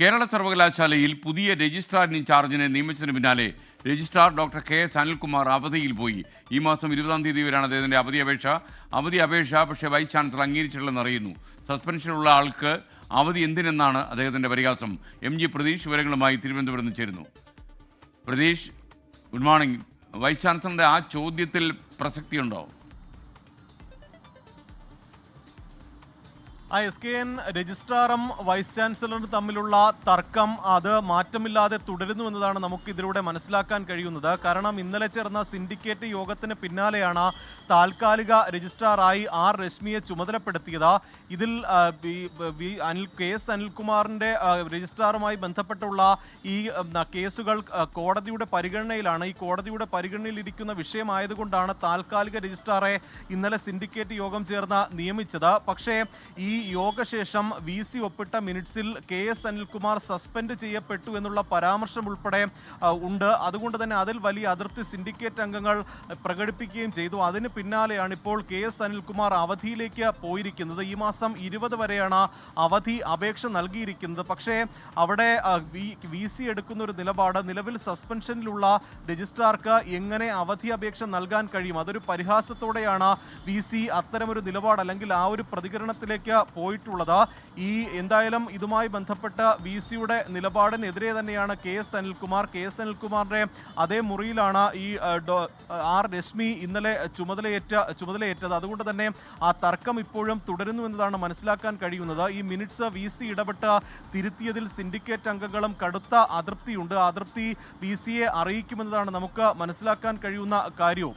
കേരള സർവകലാശാലയിൽ പുതിയ രജിസ്ട്രാർ ഇൻചാർജിനെ നിയമിച്ചതിന് പിന്നാലെ registrar doctor K S Anilkumar അവധിയിൽ പോയി. ഈ മാസം ഇരുപതാം തീയതി വരെയാണ് അദ്ദേഹത്തിന്റെ അവധി അപേക്ഷ. അവധി അപേക്ഷ പക്ഷേ വൈസ് ചാൻസലർ അംഗീകരിച്ചിട്ടില്ലെന്ന് അറിയുന്നു. സസ്പെൻഷനുള്ള ആൾക്ക് അവധി എന്തിനെന്നാണ് അദ്ദേഹത്തിന്റെ പരിഹാസം. എം ജി പ്രതീഷ് വിവരങ്ങളുമായി തിരുവനന്തപുരം നിന്ന് ചേരുന്നു. Prateesh good morning. വൈസ് ചാൻസലറിന്റെ ആ ചോദ്യത്തിൽ പ്രസക്തിയുണ്ടോ? ആ എസ് കെ എൻ രജിസ്ട്രാറും വൈസ് ചാൻസലറും തമ്മിലുള്ള തർക്കം അത് മാറ്റമില്ലാതെ തുടരുന്നു എന്നതാണ് നമുക്ക് ഇതിലൂടെ മനസ്സിലാക്കാൻ കഴിയുന്നത്. കാരണം ഇന്നലെ ചേർന്ന സിൻഡിക്കേറ്റ് യോഗത്തിന് പിന്നാലെയാണ് താൽക്കാലിക രജിസ്ട്രാറായി ആർ രശ്മിയെ ചുമതലപ്പെടുത്തിയത്. ഇതിൽ അനിൽ കെ എസ് അനിൽകുമാറിന്റെ രജിസ്ട്രാറുമായി ബന്ധപ്പെട്ടുള്ള ഈ കേസുകൾ കോടതിയുടെ പരിഗണനയിലാണ്. ഈ കോടതിയുടെ പരിഗണനയിൽ ഇരിക്കുന്ന വിഷയമായതുകൊണ്ടാണ് താൽക്കാലിക രജിസ്ട്രാറെ ഇന്നലെ സിൻഡിക്കേറ്റ് യോഗം ചേർന്ന് നിയമിച്ചത്. പക്ഷേ ഈ യോഗശേഷം വി സി ഒപ്പിട്ട മിനിറ്റ്സിൽ കെ എസ് അനിൽകുമാർ സസ്പെൻഡ് ചെയ്യപ്പെട്ടു എന്നുള്ള പരാമർശം ഉൾപ്പെടെ ഉണ്ട്. അതുകൊണ്ട് തന്നെ അതിൽ വലിയ അതിർത്തി സിൻഡിക്കേറ്റ് അംഗങ്ങൾ പ്രകടിപ്പിക്കുകയും ചെയ്തു. അതിന് പിന്നാലെയാണ് ഇപ്പോൾ കെ എസ് അനിൽകുമാർ അവധിയിലേക്ക് പോയിരിക്കുന്നത്. ഈ മാസം ഇരുപത് വരെയാണ് അവധി അപേക്ഷ നൽകിയിരിക്കുന്നത്. പക്ഷേ അവിടെ വി സി എടുക്കുന്ന ഒരു നിലപാട് നിലവിൽ സസ്പെൻഷനിലുള്ള രജിസ്ട്രാർക്ക് എങ്ങനെ അവധി അപേക്ഷ നൽകാൻ കഴിയും? അതൊരു പരിഹാസത്തോടെയാണ് വി സി അത്തരമൊരു നിലപാട് അല്ലെങ്കിൽ ആ ഒരു പ്രതികരണത്തിലേക്ക് പോയിട്ടുള്ളത്. ഈ എന്തായാലും ഇതുമായി ബന്ധപ്പെട്ട വി സിയുടെ നിലപാടിനെതിരെ തന്നെയാണ് K S Anilkumar. K S അനിൽകുമാറിന്റെ അതേ മുറിയിലാണ് ഈ ആർ രശ്മി ഇന്നലെ ചുമതലയേറ്റ ചുമതലയേറ്റത്. അതുകൊണ്ട് തന്നെ ആ തർക്കം ഇപ്പോഴും തുടരുന്നു എന്നതാണ് മനസ്സിലാക്കാൻ കഴിയുന്നത്. ഈ മിനിറ്റ്സ് വി സി ഇടപെട്ട് തിരുത്തിയതിൽ സിൻഡിക്കേറ്റ് അംഗങ്ങളും കടുത്ത അതൃപ്തിയുണ്ട്. അതൃപ്തി വി സിയെ അറിയിക്കുമെന്നതാണ് നമുക്ക് മനസ്സിലാക്കാൻ കഴിയുന്ന കാര്യവും.